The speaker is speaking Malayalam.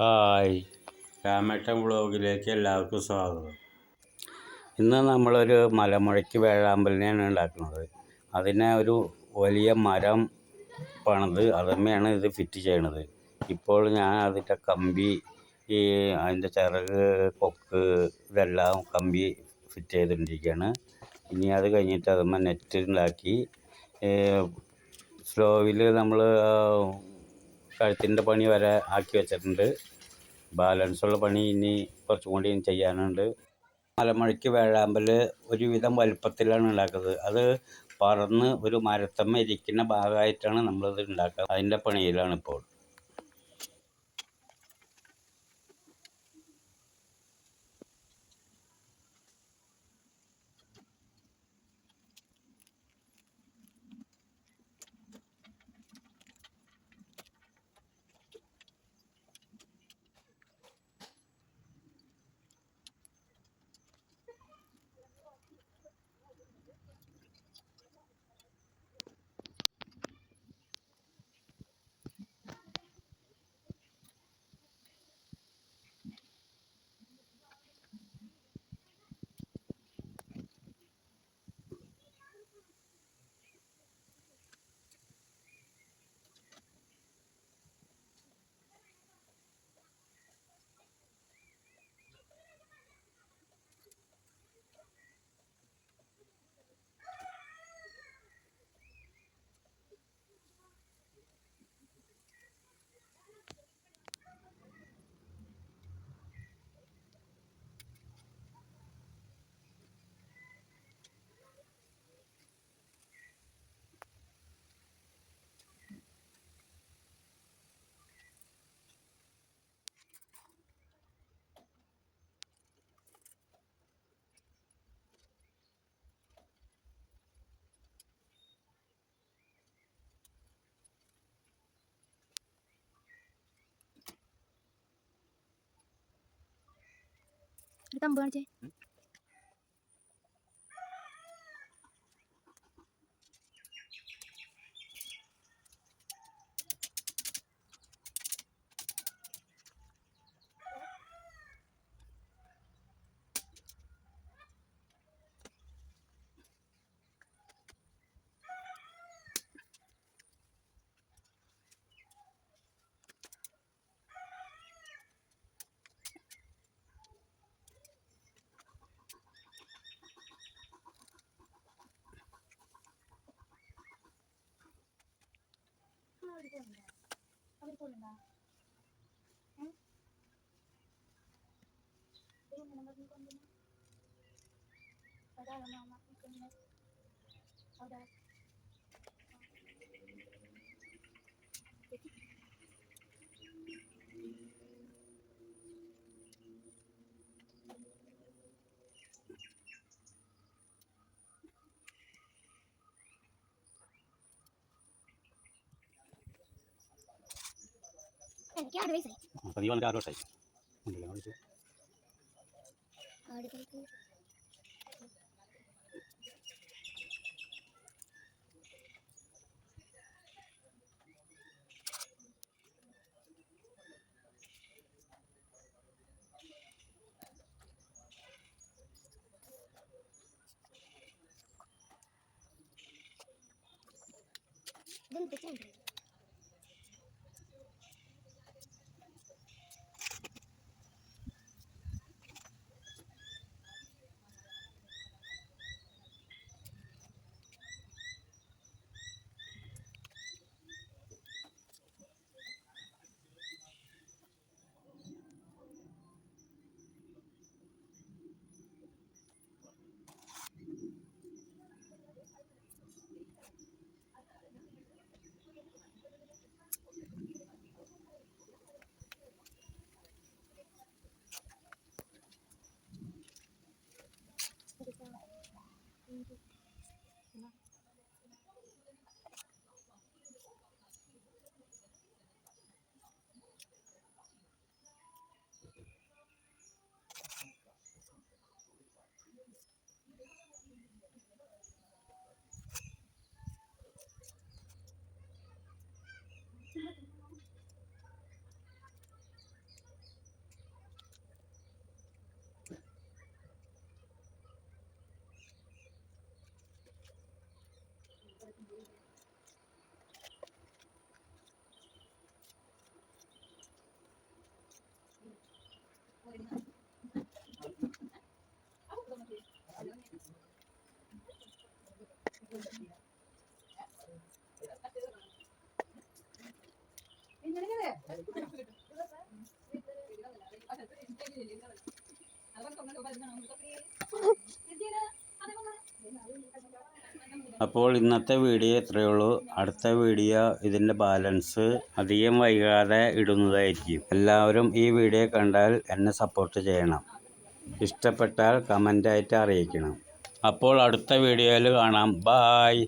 ഹായ്. രാമേട്ടൻ വ്ളോഗിലേക്ക് എല്ലാവർക്കും സ്വാഗതം. ഇന്ന് നമ്മളൊരു മലമുഴക്കി വേഴാമ്പലിനെയാണ് ഉണ്ടാക്കുന്നത്. അതിനെ ഒരു വലിയ മരം പണിത് അതമ്മയാണ് ഇത് ഫിറ്റ് ചെയ്യണത്. ഇപ്പോൾ ഞാൻ അതിന്റെ കമ്പി ഈ അതിന്റെ ചിറക് കൊക്ക് ഇതെല്ലാം കമ്പി ഫിറ്റ് ചെയ്തുകൊണ്ടിരിക്കുകയാണ്. ഇനി അത് കഴിഞ്ഞിട്ട് അതമ്മ നെറ്റ് ഉണ്ടാക്കി സ്ലോവിൽ നമ്മൾ കഴുത്തിന്റെ പണി വരെ ആക്കി വെച്ചിട്ടുണ്ട്. ബാലൻസുള്ള പണി ഇനി കുറച്ചും കൂടി ചെയ്യാനുണ്ട്. മലമുഴയ്ക്ക് വേഴാമ്പൽ ഒരുവിധം വലുപ്പത്തിലാണ് ഉണ്ടാക്കുന്നത്. അത് പറന്ന് ഒരു മരത്തമ്മ ഇരിക്കുന്ന ഭാഗമായിട്ടാണ് നമ്മളിത് ഉണ്ടാക്കുക. അതിന്റെ പണിയിലാണ് ഇപ്പോൾ. എടുക്കാൻ പോവാണ് ചേ ഒരു തമ്പ് കാണിച്ചേ എനിക്ക് ആറ് വയസ്സായി അപ്പോൾ നീ വന്നിട്ട് ആറ് വർഷമായി ഉണ്ടല്ലോ ഞാൻ വിളിച്ചു ആടുകൾക്ക് ഇതെന്ത് ചെയ്യണ്ടേ അപ്പോൾ ഇന്നത്തെ വീഡിയോ ഇത്രയേ ഉള്ളൂ. അടുത്ത വീഡിയോ ഇതിന്റെ ബാലൻസ് അധികം വൈകാതെ ഇടുന്നതായിരിക്കും. എല്ലാവരും ഈ വീഡിയോ കണ്ടാൽ എന്നെ സപ്പോർട്ട് ചെയ്യണം. ഇഷ്ടപ്പെട്ടാൽ കമന്റായിട്ട് അറിയിക്കണം. അപ്പോൾ അടുത്ത വീഡിയോയിൽ കാണാം. ബായ്